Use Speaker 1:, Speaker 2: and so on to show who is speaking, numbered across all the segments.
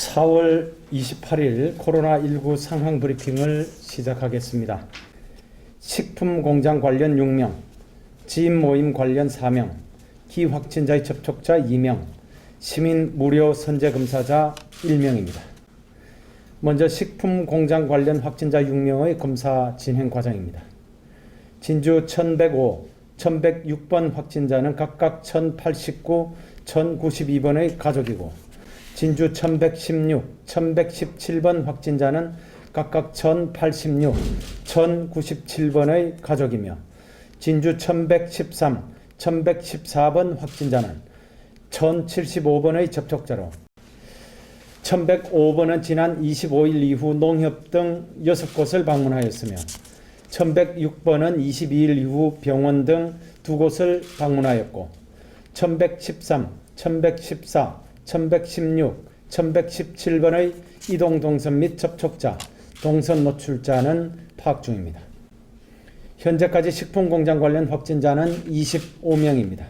Speaker 1: 4월 28일 코로나19 상황 브리핑을 시작하겠습니다. 식품 공장 관련 6명, 지인 모임 관련 4명, 기확진자의 접촉자 2명, 시민 무료 선제 검사자 1명입니다. 먼저 식품 공장 관련 확진자 6명의 검사 진행 과정입니다. 진주 1105, 1106번 확진자는 각각 1089, 1092번의 가족이고 진주 1116, 1117번 확진자는 각각 1086, 1097번의 가족이며 진주 1113, 1114번 확진자는 1075번의 접촉자로 1105번은 지난 25일 이후 농협 등 6곳을 방문하였으며 1106번은 22일 이후 병원 등두 곳을 방문하였고 1113, 1114, 1116, 1117번의 이동 동선 및 접촉자, 동선 노출자는 파악 중입니다. 현재까지 식품공장 관련 확진자는 25명입니다.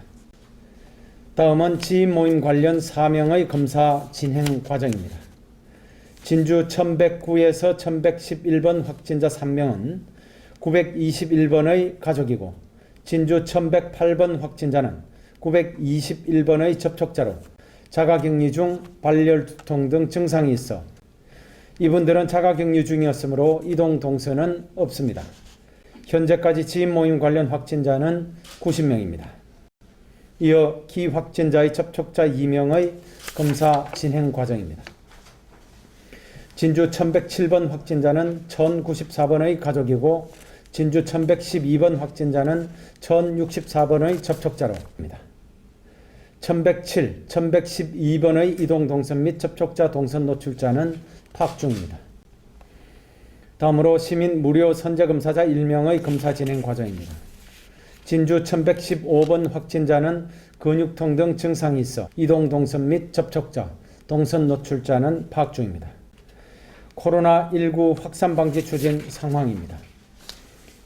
Speaker 1: 다음은 지인 모임 관련 4명의 검사 진행 과정입니다. 진주 1109에서 1111번 확진자 3명은 921번의 가족이고 진주 1108번 확진자는 921번의 접촉자로 자가격리 중 발열, 두통 등 증상이 있어 이분들은 자가격리 중이었으므로 이동 동선은 없습니다. 현재까지 지인 모임 관련 확진자는 90명입니다. 이어 기확진자의 접촉자 2명의 검사 진행 과정입니다. 진주 1107번 확진자는 1094번의 가족이고 진주 1112번 확진자는 1064번의 접촉자로입니다. 1107, 1112번의 이동 동선 및 접촉자 동선 노출자는 파악 중입니다. 다음으로 시민 무료 선제 검사자 1명의 검사 진행 과정입니다. 진주 1115번 확진자는 근육통 등 증상이 있어 이동 동선 및 접촉자, 동선 노출자는 파악 중입니다. 코로나19 확산 방지 추진 상황입니다.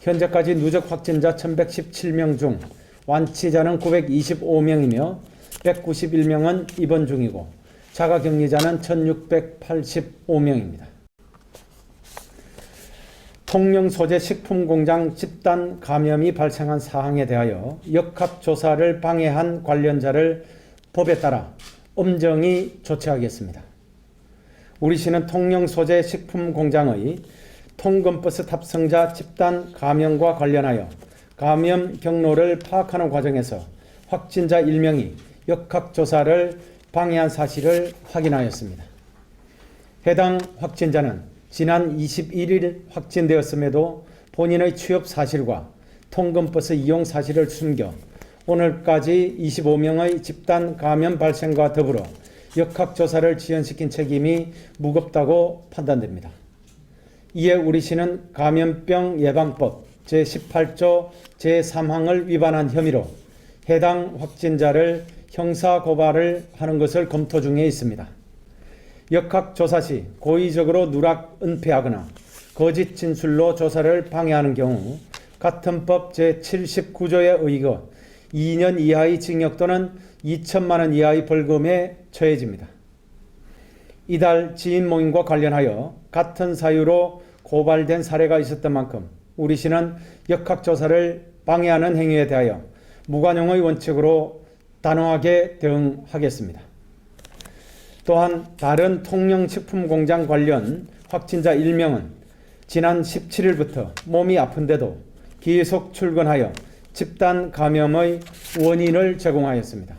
Speaker 1: 현재까지 누적 확진자 1117명 중 완치자는 925명이며 191명은 입원 중이고 자가 격리자는 1685명입니다. 통영 소재 식품 공장 집단 감염이 발생한 사항에 대하여 역학 조사를 방해한 관련자를 법에 따라 엄정히 조치하겠습니다. 우리 시는 통영 소재 식품 공장의 통근버스 탑승자 집단 감염과 관련하여 감염 경로를 파악하는 과정에서 확진자 1명이 역학조사를 방해한 사실을 확인하였습니다. 해당 확진자는 지난 21일 확진되었음에도 본인의 취업 사실과 통근버스 이용 사실을 숨겨 오늘까지 25명의 집단 감염 발생과 더불어 역학조사를 지연시킨 책임이 무겁다고 판단됩니다. 이에 우리 시는 감염병 예방법 제18조 제3항을 위반한 혐의로 해당 확진자를 형사 고발을 하는 것을 검토 중에 있습니다. 역학 조사 시 고의적으로 누락 은폐하거나 거짓 진술로 조사를 방해하는 경우 같은 법 제79조에 의거 2년 이하의 징역 또는 2천만 원 이하의 벌금에 처해집니다. 이달 지인 모임과 관련하여 같은 사유로 고발된 사례가 있었던 만큼 우리 시는 역학조사를 방해하는 행위에 대하여 무관용의 원칙으로 단호하게 대응하겠습니다. 또한 다른 통영 식품 공장 관련 확진자 1명은 지난 17일부터 몸이 아픈데도 계속 출근하여 집단 감염의 원인을 제공하였습니다.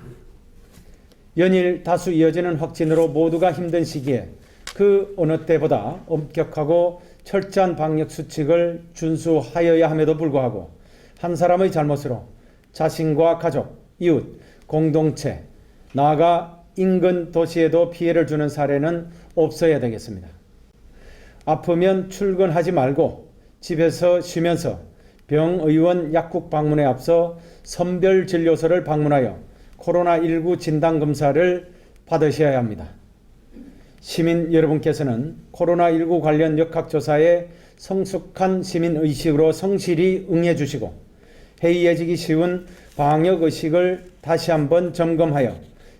Speaker 1: 연일 다수 이어지는 확진으로 모두가 힘든 시기에 그 어느 때보다 엄격하고 철저한 방역 수칙을 준수하여야 함에도 불구하고 한 사람의 잘못으로 자신과 가족, 이웃, 공동체, 나아가 인근 도시에도 피해를 주는 사례는 없어야 되겠습니다. 아프면 출근하지 말고 집에서 쉬면서 병의원 약국 방문에 앞서 선별 진료소를 방문하여 코로나19 진단 검사를 받으셔야 합니다. 시민 여러분께서는 코로나19 관련 역학조사에 성숙한 시민의식으로 성실히 응해주시고 해이해지기 쉬운 방역의식을 다시 한번 점검하여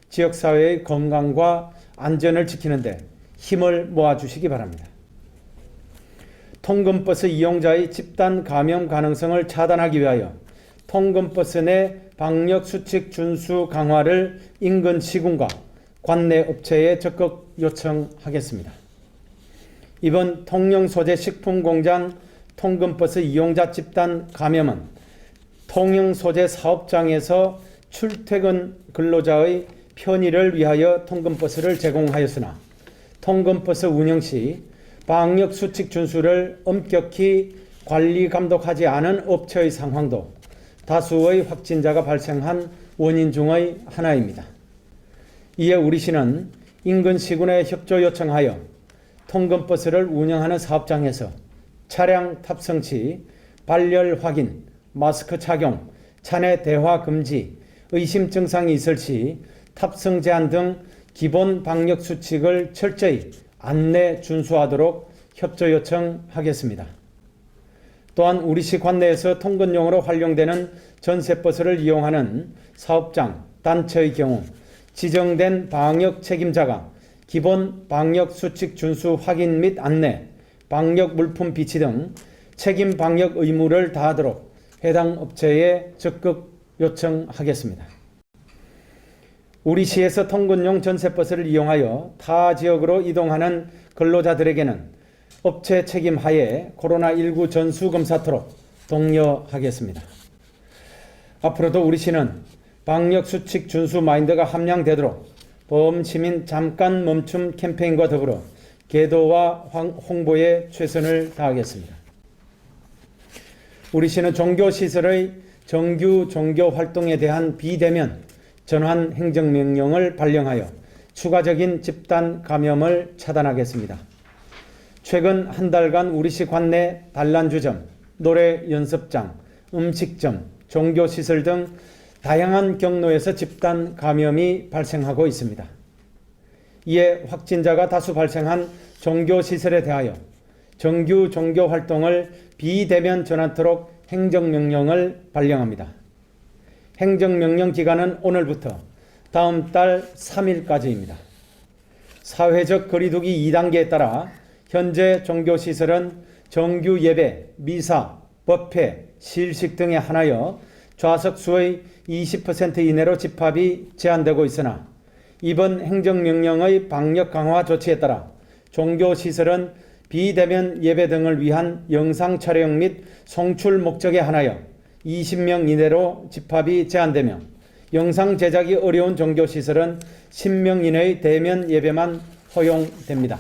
Speaker 1: 지역사회의 건강과 안전을 지키는데 힘을 모아주시기 바랍니다. 통근버스 이용자의 집단 감염 가능성을 차단하기 위하여 통근버스 내 방역 수칙 준수 강화를 인근 시군과 관내 업체에 적극 요청하겠습니다. 이번 통영 소재 식품 공장 통근버스 이용자 집단 감염은 통영 소재 사업장에서 출퇴근 근로자의 편의를 위하여 통근버스를 제공하였으나 통근버스 운영 시 방역 수칙 준수를 엄격히 관리 감독하지 않은 업체의 상황도 다수의 확진자가 발생한 원인 중의 하나입니다. 이에 우리 시는 인근 시군에 협조 요청하여 통근버스를 운영하는 사업장에서 차량 탑승 시 발열 확인, 마스크 착용, 차내 대화 금지, 의심 증상이 있을 시 탑승 제한 등 기본 방역 수칙을 철저히 안내 준수하도록 협조 요청하겠습니다. 또한 우리시 관내에서 통근용으로 활용되는 전세버스를 이용하는 사업장, 단체의 경우 지정된 방역 책임자가 기본 방역 수칙 준수 확인 및 안내, 방역 물품 비치 등 책임 방역 의무를 다하도록 해당 업체에 적극 요청하겠습니다. 우리 시에서 통근용 전세버스를 이용하여 타 지역으로 이동하는 근로자들에게는 업체 책임 하에 코로나19 전수검사토록 독려하겠습니다. 앞으로도 우리 시는 방역 수칙 준수 마인드가 함량되도록 범시민 잠깐 멈춤 캠페인과 더불어 계도와 홍보에 최선을 다하겠습니다. 우리 시는 종교시설의 정규 종교 활동에 대한 비대면 전환 행정명령을 발령하여 추가적인 집단 감염을 차단하겠습니다. 최근 한 달간 우리시 관내 단란주점, 노래 연습장, 음식점, 종교시설 등 다양한 경로에서 집단 감염이 발생하고 있습니다. 이에 확진자가 다수 발생한 종교시설에 대하여 정규 종교 활동을 비대면 전환토록 행정명령을 발령합니다. 행정명령 기간은 오늘부터 다음 달 3일까지입니다. 사회적 거리두기 2단계에 따라 현재 종교시설은 정규 예배, 미사, 법회, 실식 등에 한하여 좌석 수의 20% 이내로 집합이 제한되고 있으나 이번 행정명령의 방역 강화 조치에 따라 종교시설은 비대면 예배 등을 위한 영상 촬영 및 송출 목적에 한하여 20명 이내로 집합이 제한되며 영상 제작이 어려운 종교시설은 10명 이내의 대면 예배만 허용됩니다.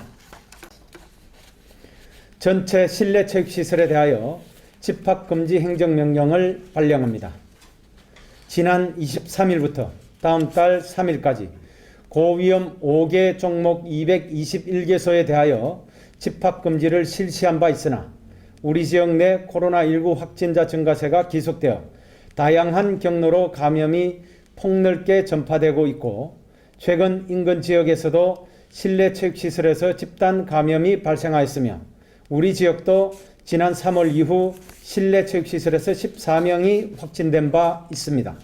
Speaker 1: 전체 실내 체육시설에 대하여 집합금지 행정명령을 발령합니다. 지난 23일부터 다음 달 3일까지 고위험 5개 종목 221개소에 대하여 집합금지를 실시한 바 있으나 우리 지역 내 코로나19 확진자 증가세가 계속되어 다양한 경로로 감염이 폭넓게 전파되고 있고 최근 인근 지역에서도 실내 체육시설에서 집단 감염이 발생하였으며 우리 지역도 지난 3월 이후 실내 체육시설에서 14명이 확진된 바 있습니다.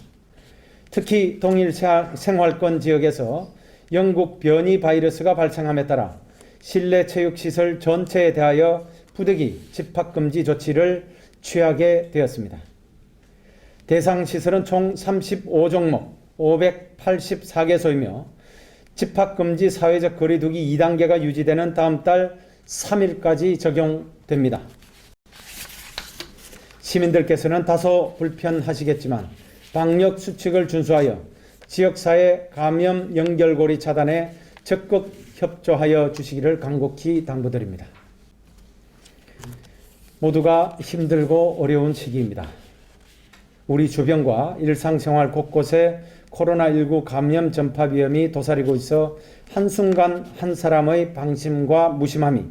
Speaker 1: 특히 동일 생활권 지역에서 영국 변이 바이러스가 발생함에 따라 실내 체육시설 전체에 대하여 부득이 집합금지 조치를 취하게 되었습니다. 대상 시설은 총 35종목 584개소이며 집합금지 사회적 거리두기 2단계가 유지되는 다음 달 3일까지 적용됩니다. 시민들께서는 다소 불편하시겠지만 방역 수칙을 준수하여 지역사회 감염 연결고리 차단에 적극 협조하여 주시기를 간곡히 당부드립니다. 모두가 힘들고 어려운 시기입니다. 우리 주변과 일상생활 곳곳에 코로나19 감염 전파 위험이 도사리고 있어 한순간 한 사람의 방심과 무심함이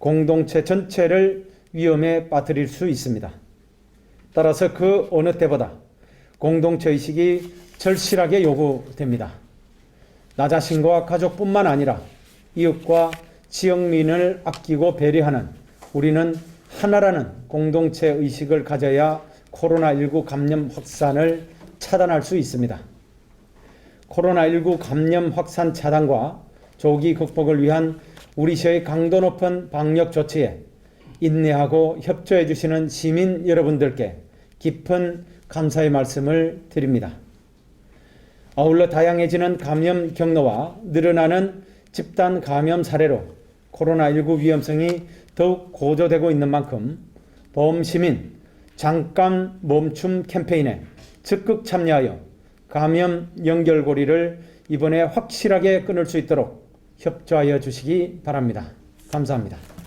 Speaker 1: 공동체 전체를 위험에 빠뜨릴 수 있습니다. 따라서 그 어느 때보다 공동체 의식이 절실하게 요구됩니다. 나 자신과 가족뿐만 아니라 이웃과 지역민을 아끼고 배려하는 우리는 하나라는 공동체 의식을 가져야 코로나19 감염 확산을 차단할 수 있습니다. 코로나19 감염 확산 차단과 조기 극복을 위한 우리 시의 강도 높은 방역 조치에 인내하고 협조해 주시는 시민 여러분들께 깊은 감사의 말씀을 드립니다. 아울러 다양해지는 감염 경로와 늘어나는 집단 감염 사례로 코로나19 위험성이 더욱 고조되고 있는 만큼 보험시민 잠깐 멈춤 캠페인에 적극 참여하여 감염 연결고리를 이번에 확실하게 끊을 수 있도록 협조하여 주시기 바랍니다. 감사합니다.